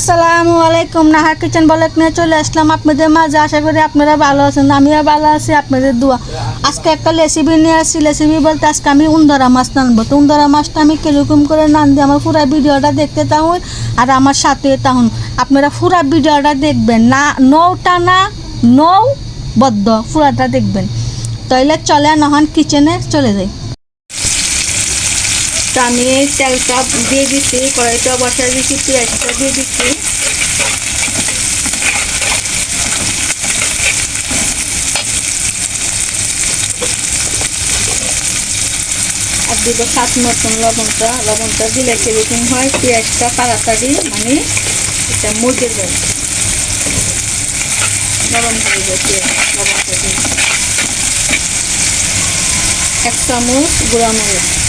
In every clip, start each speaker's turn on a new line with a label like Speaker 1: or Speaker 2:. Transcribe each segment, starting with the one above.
Speaker 1: আসসালামু আলাইকুম। নাহার কিচেন বলেক নিয়ে চলে আসলাম আপনাদের মাঝে। আশা করি আপনারা ভালো আছেন, আমিও ভালো আছি, আপনাদের দোয়া। আজকে একটা রেসিপি নিয়ে আসছি। রেসিপি বলতে আজকে আমি উন্দরা মাছ নানবো। তো উন্দরা মাছটা আমি কীরকম করে নান দিই আমার পুরো ভিডিওটা দেখতে তাহুন আর আমার সাথে তাহুন আপনারা পুরো ভিডিওটা দেখবেন। না, নৌটা না, নৌ বদ্ধ। পুরাটা দেখবেন। তাইলে চলে নহন কিচেনে চলে যাই। তো আমি তেলটা দিয়ে দিচ্ছি কড়াইটা বসাই দিচ্ছি পেঁয়াজটা দিয়ে দিচ্ছি আর দিব সাত মতন লবণটা। লবণটা দিলে কীরকম হয়, পেঁয়াজটা তাড়াতাড়ি মানে এটা মজে যায়। নরম হয়ে পেঁয়াজ, লবণটা দিয়ে। এক চামচ গুঁড়া মরিচ।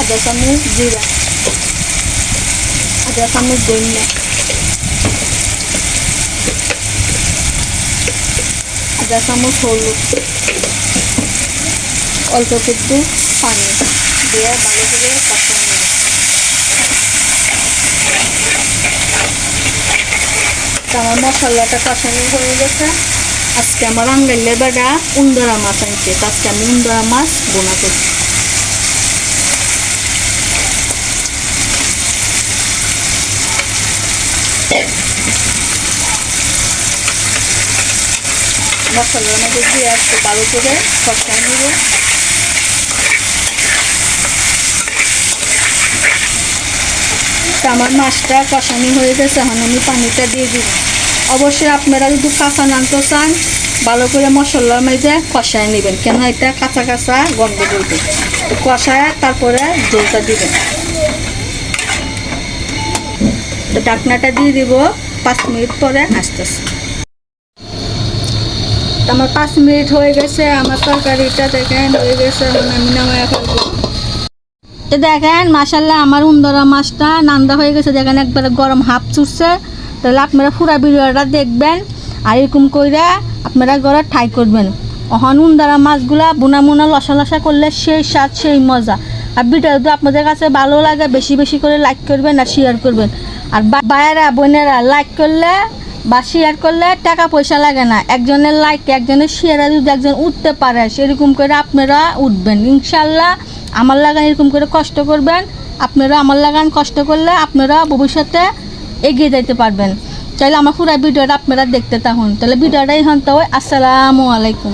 Speaker 1: আধা চামচ জিরা আধা চামচ ধনিয়া আধা চামচ হলুদ অল্প একটু পানি দিয়ে ভালো করে কষাই নেব আমার মশলাটা কষানো হয়ে গেছে। আজকে আমার আঙ্গাইলে বেড়া উন্দরা মাছ আনছে। আজকে আমি উন্দরা মাছ বোনা করছি মশলার মধ্যে দিয়ে একটু ভালো করে কষাই নেব। আমার মাছটা কষানি হয়ে গেছে, এখন আমি পানিটা দিয়ে দিব। অবশ্যই আপনারা যদি কাঁচা নান্ত চান, ভালো করে মশলার মধ্যে কষায় নেবেন। কেন এটা কাঁচা কাঁচা গন্ধ তো কষায় তারপরে জলটা দিবেন। তো ডাকনাটা দিয়ে দিব, পাঁচ মিনিট পরে আস্তে আস্তে আমার পাঁচ মিনিট হয়ে গেছে, আমার তরকারিটা দেখেন হয়ে গেছে আমি নামায় তো দেখেন মাসাল্লাহ আমার উন্দরা মাছটা নান্দা হয়ে গেছে। দেখেন, একবারে গরম হাফ চুরছে তাহলে আপনারা পুরা ভিডিওটা দেখবেন আর এরকম করে আপনারা ঘরে ঠাই করবেন। অহন উন্দারা মাছগুলা বুনা মুনা লসা লসা করলে সেই স্বাদ, সেই মজা। আর ভিডিও যদি আপনাদের কাছে ভালো লাগে, বেশি বেশি করে লাইক করবেন আর শেয়ার করবেন। আর বা- ভাইয়েরা বোনেরা লাইক করলে বা শেয়ার করলে টাকা পয়সা লাগে না। একজনের লাইক একজনের শেয়ারে যদি একজন উঠতে পারে, সেরকম করে আপনারা উঠবেন। ইনশাল্লাহ আমার লাগান এরকম করে কষ্ট করবেন। আপনারা আমার লাগান কষ্ট করলে আপনারা ভবিষ্যতে এগিয়ে যাইতে পারবেন। তাহলে আমার পুরো ভিডিওটা আপনারা দেখতে থাকুন। তাহলে ভিডিওটা হন তো আসসালামু আলাইকুম।